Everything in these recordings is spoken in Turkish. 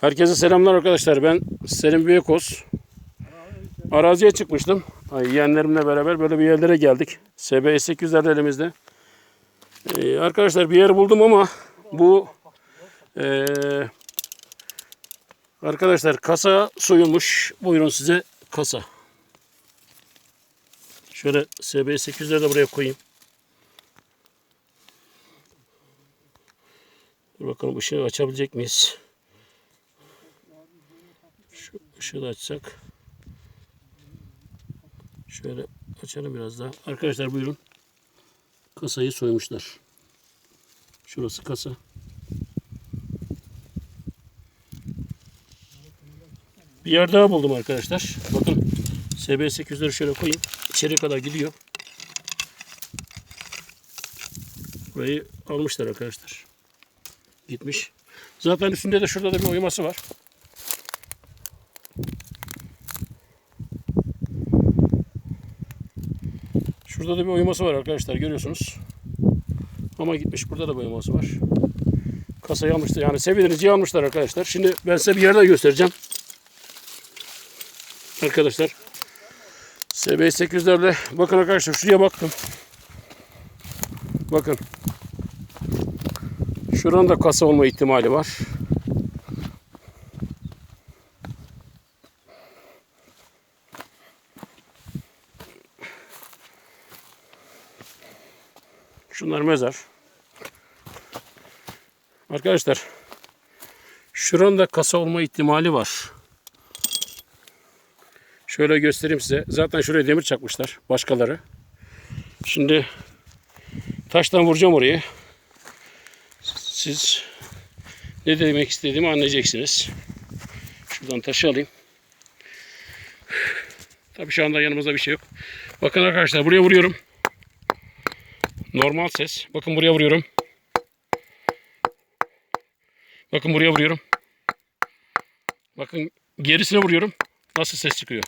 Herkese selamlar arkadaşlar. Ben Selim Büyükoz. Araziye çıkmıştım. Ay, Yeğenlerimle beraber böyle bir yerlere geldik. SBS 800'ler elimizde. Ee, arkadaşlar bir yer buldum ama bu ee, arkadaşlar kasa soyulmuş. Buyurun size kasa. Şöyle SBS 800'leri de buraya koyayım. Dur bakalım ışığı açabilecek miyiz? Işığı da açsak. Şöyle açalım biraz daha. Arkadaşlar buyurun. Kasayı soymuşlar. Şurası kasa. Bir yer daha buldum arkadaşlar. Bakın SB800'leri şöyle koyayım. İçeri kadar gidiyor. Burayı almışlar arkadaşlar. Gitmiş. Zaten üstünde de şurada da bir oyması var. Şurada da bir oyması var arkadaşlar görüyorsunuz. Ama gitmiş burada da bir oyması var. Kasayı almışlar yani sevinirici almışlar arkadaşlar. Şimdi ben size bir yer daha göstereceğim. Arkadaşlar. SB800'lerle bakın arkadaşlar şuraya baktım. Bakın. Şuranın da kasa olma ihtimali var. Şunlar mezar. Arkadaşlar şuranın da kasa olma ihtimali var. Şöyle göstereyim size. Zaten şuraya demir çakmışlar başkaları. Şimdi taştan vuracağım orayı. Siz ne demek istediğimi anlayacaksınız. Şuradan taşı alayım. Tabii şu anda yanımızda bir şey yok. Bakın arkadaşlar buraya vuruyorum. Normal ses. Bakın buraya vuruyorum. Bakın buraya vuruyorum. Bakın gerisine vuruyorum. Nasıl ses çıkıyor.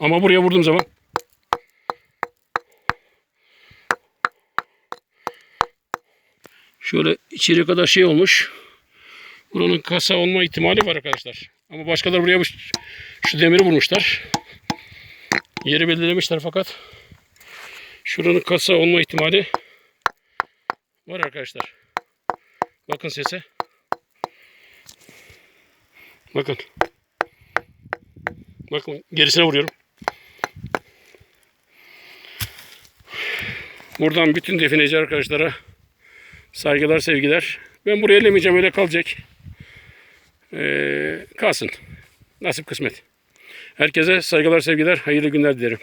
Ama buraya vurduğum zaman şöyle içeri kadar şey olmuş. Buranın kasa olma ihtimali var arkadaşlar. Ama başkaları buraya bu- şu demiri vurmuşlar. Yeri belirlemişler fakat şuranın kasa olma ihtimali var arkadaşlar. Bakın sese. Bakın. Bakın gerisine vuruyorum. Buradan bütün defineci arkadaşlara saygılar sevgiler. Ben buraya elemeyeceğim öyle kalacak. Ee, kalsın. Nasip kısmet. Herkese saygılar sevgiler hayırlı günler dilerim.